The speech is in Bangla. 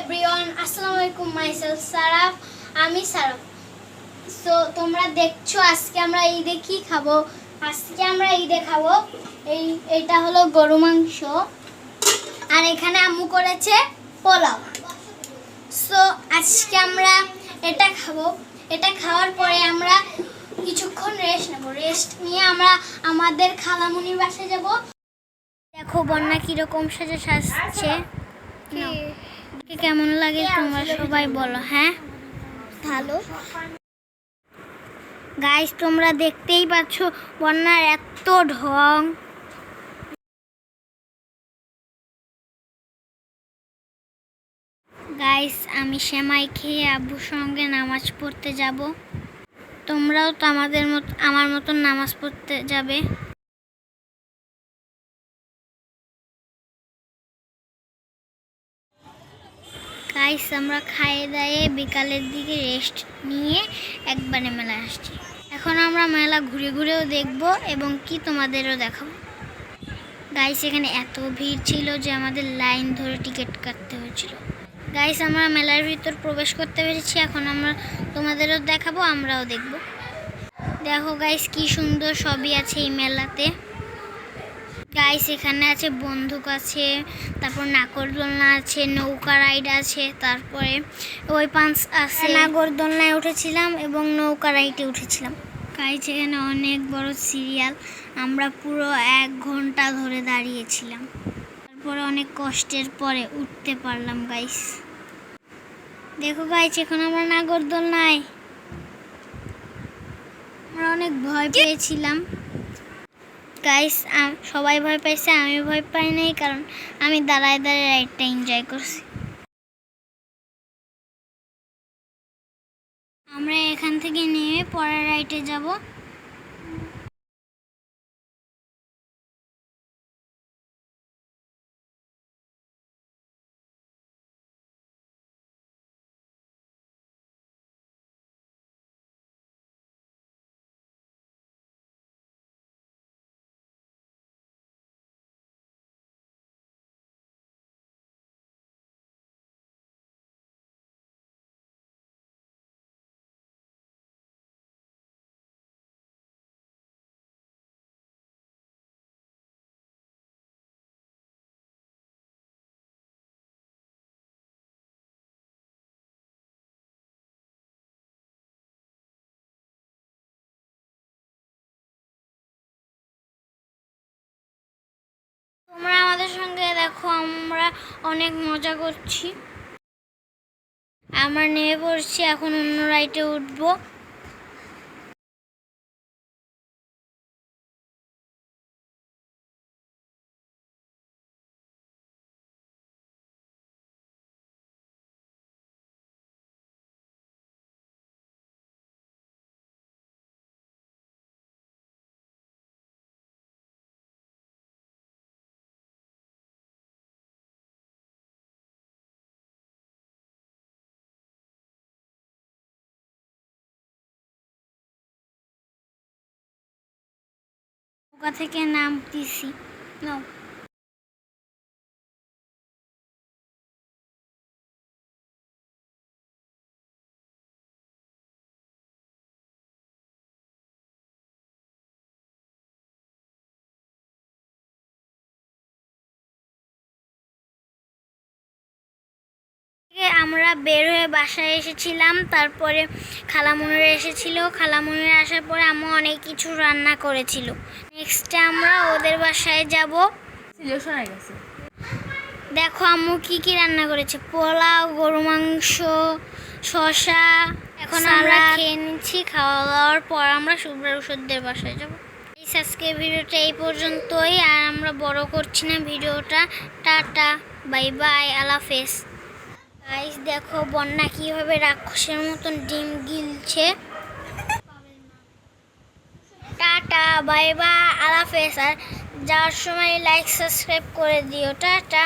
এভরিওয়ান আসসালামু আলাইকুম মাইসেলফ সারাফ আমি সারাফ সো তোমরা দেখছ আজকে আমরা ঈদে কি খাব? আজকে আমরা ঈদে খাব এই এটা হলো গরু মাংস। আর এখানে আম্মু করেছে পোলাও। সো আজকে আমরা এটা খাব। এটা খাওয়ার পরে আমরা কিছুক্ষণ রেস্ট নেব। রেস্ট নিয়ে আমরা আমাদের খালামুনির বাসায় যাব। দেখো বন্যা কীরকম সাজে সাজছে। কেমন লাগে তোমরা সবাই বলো হ্যাঁ? ভালো। গাইস তোমরা দেখতেই পাচ্ছ বন্যার এত ঢং। গাইস আমি সেমাই খেয়ে আব্বুর সঙ্গে নামাজ পড়তে যাব। তোমরাও তো আমাদের মতো আমার মতন নামাজ পড়তে যাবে। গাইস আমরা খাইয়ে দায়ে বিকালের দিকে রেস্ট নিয়ে একবারে মেলা আসছি। এখন আমরা মেলা ঘুরে ঘুরেও দেখব এবং কি তোমাদেরও দেখাবো। গাইস এখানে এত ভিড় ছিল যে আমাদের লাইন ধরে টিকিট কাটতে হয়েছিল। গাইস আমরা মেলার ভিতর প্রবেশ করতে পেরেছি। এখন আমরা তোমাদেরও দেখাবো, আমরাও দেখব। দেখো গাইস কি সুন্দর সবই আছে এই মেলাতে। গাইস এখানে আছে বন্দুক আছে তারপর নাগরদোলনা আছে নৌকা রাইড আছে তারপরে ওই পাঁচ আছে। নাগরদোলনায় উঠেছিলাম এবং নৌকা রাইডে উঠেছিলাম। গাইস এখানে অনেক বড় সিরিয়াল। আমরা পুরো এক ঘণ্টা ধরে দাঁড়িয়েছিলাম। তারপরে অনেক কষ্টের পরে উঠতে পারলাম গাইস দেখো গাইস এখন আমরা নাগরদোলনায়। আমরা অনেক ভয় পেয়েছিলাম। গাইস সবাই ভয় পাইছে, আমি ভয় পাই নাই, কারণ আমি দাঁড়ায় দাঁড়ায় রাইডটা এনজয় করছি। আমরা এখান থেকে নেমে পরের রাইডে যাব। অনেক মজা করছি। আমার নেমে পড়ছি এখন অন্য রাইটে উঠবো। থেকে নামতেছি। নাও। আমরা বের হয়ে বাসায় এসেছিলাম তারপরে খালামুনিরা এসেছিল। খালামুনিরা আসার পরে আম্মু অনেক কিছু রান্না করেছিল। নেক্সটে আমরা ওদের বাসায় যাব। গেছে দেখো আম্মু কি কি রান্না করেছে। পোলাও গরু মাংস শশা এখন আমরা খেয়ে নিচ্ছি খাওয়া দাওয়ার পর আমরা শুভ্রা ওষুধদের বাসায় যাব। এই আজকে ভিডিওটা এই পর্যন্তই আর আমরা বড় করছি না ভিডিওটা। টাটা বাই বাই আলাফেস গাইস দেখো বন্যা কীভাবে রাক্ষসের মতন ডিম গিলছে। টাটা বাই বা আলাফেস আর যাওয়ার সময় লাইক সাবস্ক্রাইব করে দিও। টাটা।